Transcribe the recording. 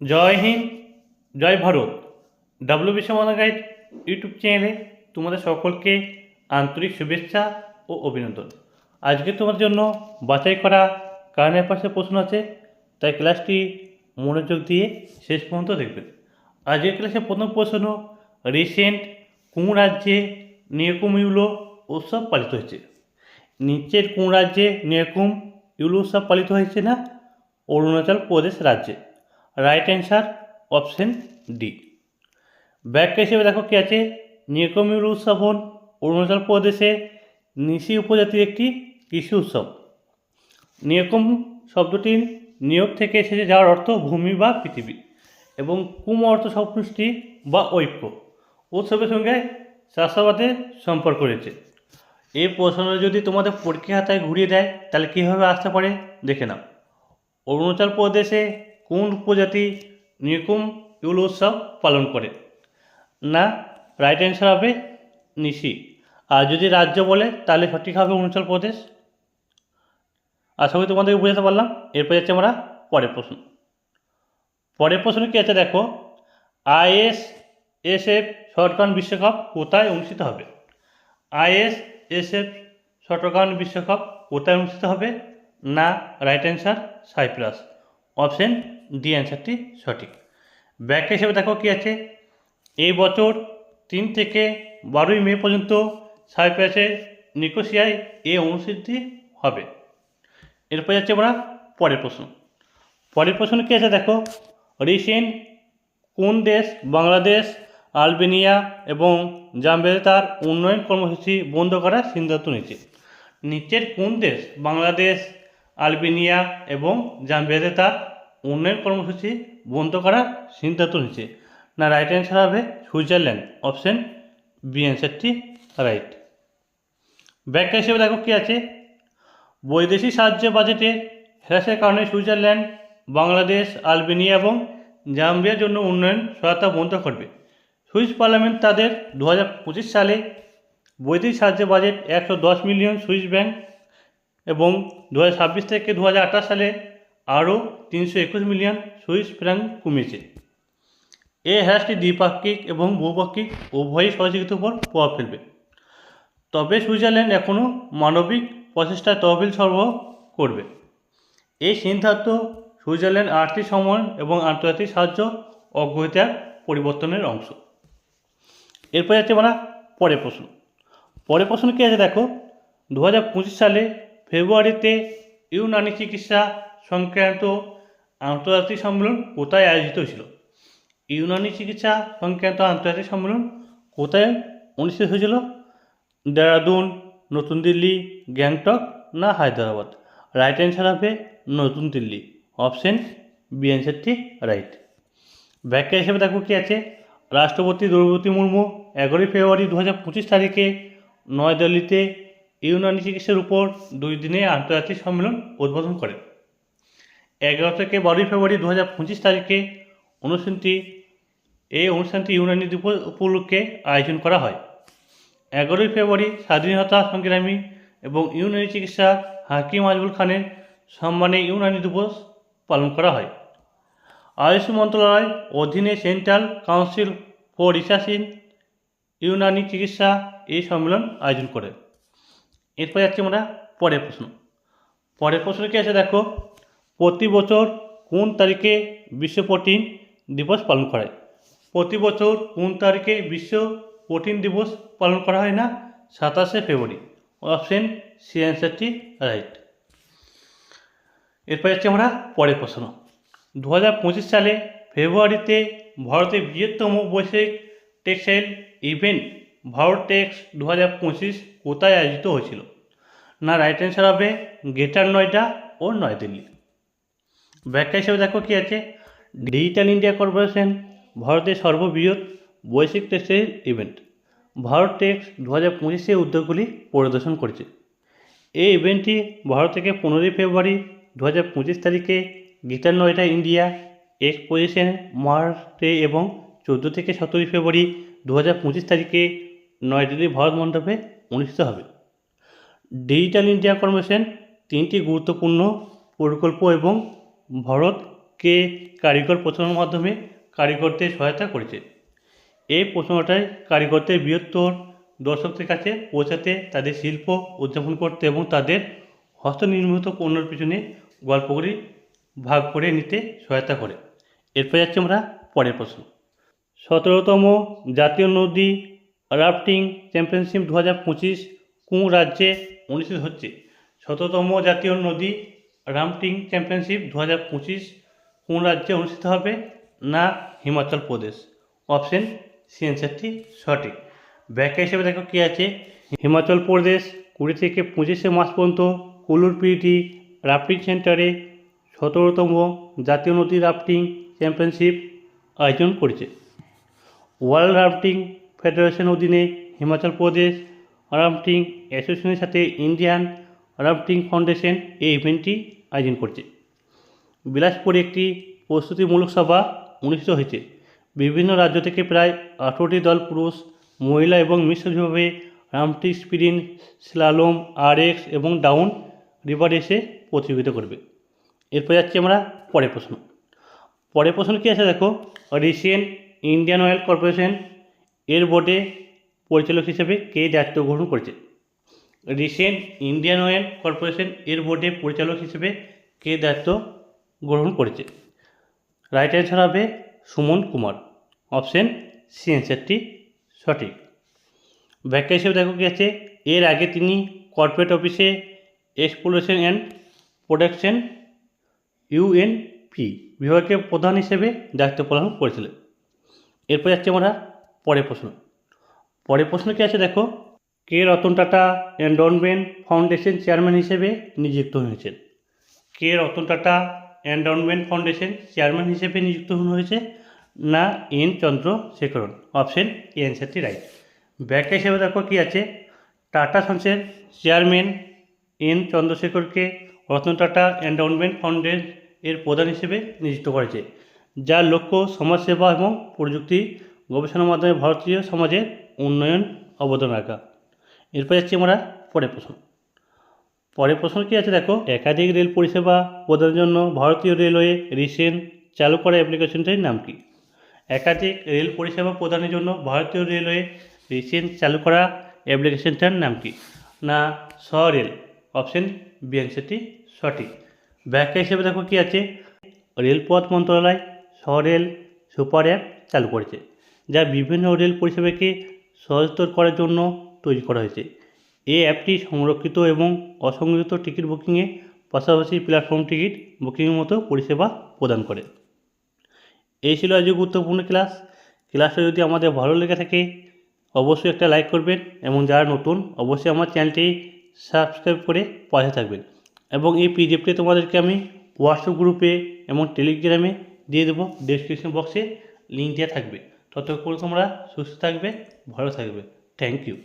জয় হিন্দ, জয় Bharat. W বিশ্বমানা guide YouTube চ্যানেলে তোমাদের সকলকে আন্তরিক শুভেচ্ছা ও অভিনন্দন। আজকে তোমার জন্য বাছাই করা কারণের পাশে প্রশ্ন আছে, তাই ক্লাসটি মনোযোগ দিয়ে শেষ পর্যন্ত দেখবেন আজকের ক্লাসে প্রথম প্রশ্ন রিসেন্ট কোন রাজ্যে নিয়কুম ইউলো উৎসব পালিত হয়েছে? নিচের কোন রাজ্যে নিয়কুম ইউলো উৎসব পালিত হয়েছে না? অরুণাচল প্রদেশ রাজ্যে। রাইট অ্যান্সার অপশন ডি ব্যাখ্যা হিসেবে দেখো কি আছে? নিয়কমিউল উৎসবন অরুণাচল প্রদেশে নিশি উপজাতির একটি কৃষি উৎসব। নিয়কম শব্দটি নিয়োগ থেকে এসেছে যার অর্থ ভূমি বা পৃথিবী এবং কুম অর্থ সপুষ্টি বা ঐক্য। উৎসবের সঙ্গে চাষাবাদের সম্পর্ক রয়েছে। এই প্রশ্ন যদি তোমাদের পরীক্ষা হাতায় ঘুরিয়ে দেয়, তাহলে কীভাবে আসতে পারে? দেখে নাও। অরুণাচল প্রদেশে কোন উপজাতি নিকুম ইউল উৎসব পালন করে? না রাইট অ্যান্সার হবে নিশি আর যদি রাজ্য বলে, তাহলে সঠিক হবে অরুণাচল প্রদেশ। আশা করি তোমাদেরকে বোঝাতে পারলাম। এরপর যাচ্ছে আমরা পরের প্রশ্ন। পরের প্রশ্ন কী আছে দেখো? আইএস এস এফ শটগান বিশ্বকাপ কোথায় অনুষ্ঠিত হবে? আইএস এস এফ শটগান বিশ্বকাপ কোথায় অনুষ্ঠিত হবে? না right answer Cyprus. Option D অ্যান্সারটি সঠিক। ব্যাখ্যা হিসেবে দেখো কি আছে? এই বছর তিন থেকে বারোই মে পর্যন্ত সাইপ্রাসের নিকোসিয়ায় এই অনুষ্ঠিতি হবে। এরপর যাচ্ছে আমরা পরের প্রশ্ন। পরের প্রশ্ন কী আছে দেখো? রিসেন্ট কোন দেশ বাংলাদেশ, আলবেনিয়া এবং জাম্বিয়াতে তার উন্নয়ন কর্মসূচি বন্ধ করার সিদ্ধান্ত নিয়েছে? নিচের কোন দেশ বাংলাদেশ, আলবেনিয়া এবং জাম্বিয়াতে তার উন্নয়ন কর্মসূচি বন্ধ করার সিদ্ধান্ত নিয়েছে। না রাইট অ্যান্সার হবে সুইজারল্যান্ড অপশন বি অ্যান্সারটি রাইট ব্যাখ্যা হিসেবে দেখো কী আছে? বৈদেশিক সাহায্য বাজেটে হ্রাসের কারণে সুইজারল্যান্ড বাংলাদেশ, আলবেনিয়া এবং জাম্বিয়ার জন্য উন্নয়ন সহায়তা বন্ধ করবে। সুইস পার্লামেন্ট তাদের দু হাজার পঁচিশ সালে বৈদেশিক সাহায্য বাজেট একশো দশ মিলিয়ন সুইস ব্যাংক এবং দু হাজার ছাব্বিশ থেকে দু হাজার আঠাশ সালে আরও তিনশো একুশ মিলিয়ন সুইস ফ্র্যাঙ্ক কমেছে। এই হ্রাসটি দ্বিপাক্ষিক এবং বহুপাক্ষিক উভয়ই সহযোগিতার উপর প্রভাব ফেলবে। তবে সুইজারল্যান্ড এখনও মানবিক প্রচেষ্টায় তহবিল সরবরাহ করবে। এই সিদ্ধান্ত সুইজারল্যান্ড আর্থিক সমন্বয় এবং আন্তর্জাতিক সাহায্য অগ্রহিতার পরিবর্তনের অংশ। এরপর যাচ্ছে আমরা পরের প্রশ্ন। পরের প্রশ্ন কী আছে দেখো? দু হাজার পঁচিশ সালে ফেব্রুয়ারিতে ইউনানি চিকিৎসা সংক্রান্ত আন্তর্জাতিক সম্মেলন কোথায় আয়োজিত হয়েছিল? ইউনানি চিকিৎসা সংক্রান্ত আন্তর্জাতিক সম্মেলন কোথায় অনুষ্ঠিত হয়েছিল? দেরাদুন, নতুন দিল্লি, গ্যাংটক না হায়দ্রাবাদ? রাইট অ্যান্সার হবে নতুন দিল্লি। অপশন বি অ্যান্সারটি রাইট ব্যাখ্যা হিসেবে দেখো কি আছে? রাষ্ট্রপতি দ্রৌপদী মুর্মু এগারোই ফেব্রুয়ারি দু হাজার পঁচিশ তারিখে নয়াদিল্লিতে ইউনানি চিকিৎসার উপর দুই দিনে আন্তর্জাতিক সম্মেলন উদ্বোধন করে এগারো থেকে বারোই ফেব্রুয়ারি দু হাজার পঁচিশ তারিখে অনুষ্ঠানটি, এই অনুষ্ঠানটি ইউনানি দিবস উপলক্ষে আয়োজন করা হয়। এগারোই ফেব্রুয়ারি স্বাধীনতা সংগ্রামী এবং ইউনানি চিকিৎসা হাকিম আজবুল খানের সম্মানে ইউনানি দিবস পালন করা হয়। আয়ুষ মন্ত্রণালয় অধীনে central council for research in Unani চিকিৎসা এই সম্মেলন আয়োজন করে। এরপর যাচ্ছি আমরা পরের প্রশ্ন। পরের প্রশ্ন কি আছে? দেখো প্রতি বছর কোন তারিখে বিশ্ব প্রোটিন দিবস পালন করা হয় প্রতি বছর কোন তারিখে বিশ্ব প্রোটিন দিবস পালন করা হয় না? সাতাশে ফেব্রুয়ারি। অপশন সি অ্যান্সারটি রাইট। এরপর যাচ্ছি আমরা পরের প্রশ্ন। দু হাজার পঁচিশ সালে ফেব্রুয়ারিতে ভারতের বৃহত্তম বৈশ্বিক টেক্সটাইল ইভেন্ট ভারত টেক্স দু হাজার পঁচিশ কোথায় আয়োজিত হয়েছিল? না রাইট অ্যান্সার হবে গ্রেটার নয়ডা ও নয়াদিল্লি। ব্যাখ্যা হিসেবে দেখো কী আছে? ডিজিটাল ইন্ডিয়া কর্পোরেশন ভারতের সর্ববৃহৎ বৈশ্বিক টেক্সটাইল ইভেন্ট ভারত টেক্স দু হাজার পঁচিশে উদ্যোগগুলি পরিদর্শন করেছে। এই ইভেন্টটি ভারত থেকে পনেরোই ফেব্রুয়ারি দু হাজার পঁচিশ তারিখে গীতার নয়ডা ইন্ডিয়া এক্সপোজিশন মার্চে এবং চোদ্দ থেকে সতেরোই ফেব্রুয়ারি দু হাজার পঁচিশ তারিখে নয়াদিল্লি ভারত মণ্ডপে অনুষ্ঠিত হবে। ডিজিটাল ইন্ডিয়া কর্পোরেশন তিনটি গুরুত্বপূর্ণ প্রকল্প এবং ভারত কে কারিগর প্রচারের মাধ্যমে কারিগরদের সহায়তা করেছে। এই প্রশ্নটাই কারিগরদের বৃহত্তর দর্শকদের কাছে পৌঁছাতে তাদের শিল্প উদযাপন করতে এবং তাদের হস্তনির্মিত পণ্যের পিছনে গল্পগুলি ভাগ করে নিতে সহায়তা করে। এরপর যাচ্ছি আমরা পরের প্রশ্ন। সতেরোতম জাতীয় নদী রাফটিং চ্যাম্পিয়নশিপ দু হাজার পঁচিশ কোন রাজ্যে অনুষ্ঠিত হচ্ছে? শততম জাতীয় নদী রাফটিং চ্যাম্পিয়নশিপ দু হাজার পঁচিশ কোন রাজ্যে অনুষ্ঠিত হবে? না, হিমাচল প্রদেশ। অপশন সি অ্যান্সারটি সঠিক। ব্যাখ্যা হিসেবে দেখো কী আছে? হিমাচল প্রদেশ কুড়ি থেকে পঁচিশে মাস পর্যন্ত কুলুর পিটি রাফটিং সেন্টারে সতেরোতম জাতীয় নদী রাফটিং চ্যাম্পিয়নশিপ আয়োজন করেছে। ওয়ার্ল্ড রাফটিং ফেডারেশন অধীনে হিমাচল প্রদেশ রাফটিং অ্যাসোসিয়েশনের সাথে ইন্ডিয়ান রাফটিং ফাউন্ডেশন এই ইভেন্টটি আয়োজন করছে। বিলাসপুরে একটি প্রস্তুতিমূলক সভা অনুষ্ঠিত হয়েছে। বিভিন্ন রাজ্য থেকে প্রায় আঠেরোটি দল পুরুষ, মহিলা এবং মিশ্রভাবে রামটি স্পিরিন, স্লালোম আর এক্স এবং ডাউন রিভার এসে প্রতিযোগিতা করবে। এরপর যাচ্ছি আমরা পরের প্রশ্ন। পরের প্রশ্ন কী আছে দেখো? রিসেন্ট ইন্ডিয়ান অয়েল কর্পোরেশন এর বোর্ডে পরিচালক হিসেবে কে দায়িত্ব গ্রহণ করেছে? রিসেন্ট ইন্ডিয়ান অয়েল কর্পোরেশন এর বোর্ডে পরিচালক হিসেবে কে দায়িত্ব গ্রহণ করেছে? রাইট অ্যান্সার হবে সুমন কুমার। অপশন সি অ্যান্সারটি সঠিক। ব্যাখ্যা হিসেবে দেখো কি আছে এর আগে তিনি কর্পোরেট অফিসে এক্সপ্লোরেশন অ্যান্ড প্রোডাকশন ইউএনপি বিভাগের প্রধান হিসেবে দায়িত্ব পালন করেছিলেন। এরপর যাচ্ছে আমরা পরের প্রশ্ন। পরের প্রশ্ন কি আছে দেখো? কে Ratan Tata endowment foundation chairman হিসেবে নিযুক্ত হয়েছেন? কে Ratan Tata endowment foundation chairman হিসেবে নিযুক্ত হয়েছে না এন চন্দ্রশেখরন? অপশন এ অ্যান্সারটি রাইট ব্যাখ্যা হিসেবে দেখো কী আছে? টাটা সন্সের চেয়ারম্যান এন চন্দ্রশেখরকে রতন টাটা এন্ডাউনমেন্ট ফাউন্ডেশন এর প্রধান হিসেবে নিযুক্ত করেছে, যার লক্ষ্য সমাজসেবা এবং প্রযুক্তি গবেষণার মাধ্যমে ভারতীয় সমাজের উন্নয়ন অবদান রাখা। এরপর যাচ্ছি আমরা পরের প্রশ্ন। পরের প্রশ্ন কী আছে দেখো? একাধিক রেল পরিষেবা প্রদানের জন্য ভারতীয় রেলওয়ে রিসেন্ট চালু করা অ্যাপ্লিকেশনটির নাম কি? একাধিক রেল পরিষেবা প্রদানের জন্য ভারতীয় রেলওয়ে রিসেন্ট চালু করা অ্যাপ্লিকেশনটার নাম কি? না স্বরেল অপশন বি অ্যান্সারটি সঠিক। ব্যাখ্যা হিসেবে দেখো কি আছে? রেলপথ মন্ত্রণালয় স্বরেল সুপার অ্যাপ চালু করেছে, যা বিভিন্ন রেল পরিষেবাকে সহজতর করার জন্য তৈরি করা হয়েছে। এই অ্যাপটি সংরক্ষিত এবং অসংরক্ষিত টিকিট বুকিংয়ে পাশাপাশি প্ল্যাটফর্ম টিকিট বুকিংয়ের মতো পরিষেবা প্রদান করে। এই ছিল আজকে গুরুত্বপূর্ণ ক্লাস। ক্লাসটা যদি আমাদের ভালো লেগে থাকে, অবশ্যই একটা লাইক করবেন এবং যারা নতুন, অবশ্যই আমার চ্যানেলটি সাবস্ক্রাইব করে পাশে থাকবেন। এবং এই পিডিএফটি তোমাদেরকে আমি হোয়াটসঅ্যাপ গ্রুপে এবং টেলিগ্রামে দিয়ে দেবো। ডেসক্রিপশন বক্সে লিঙ্ক দেওয়া থাকবে। ততক্ষণ তোমরা সুস্থ থাকবে, ভালো থাকবে। Thank you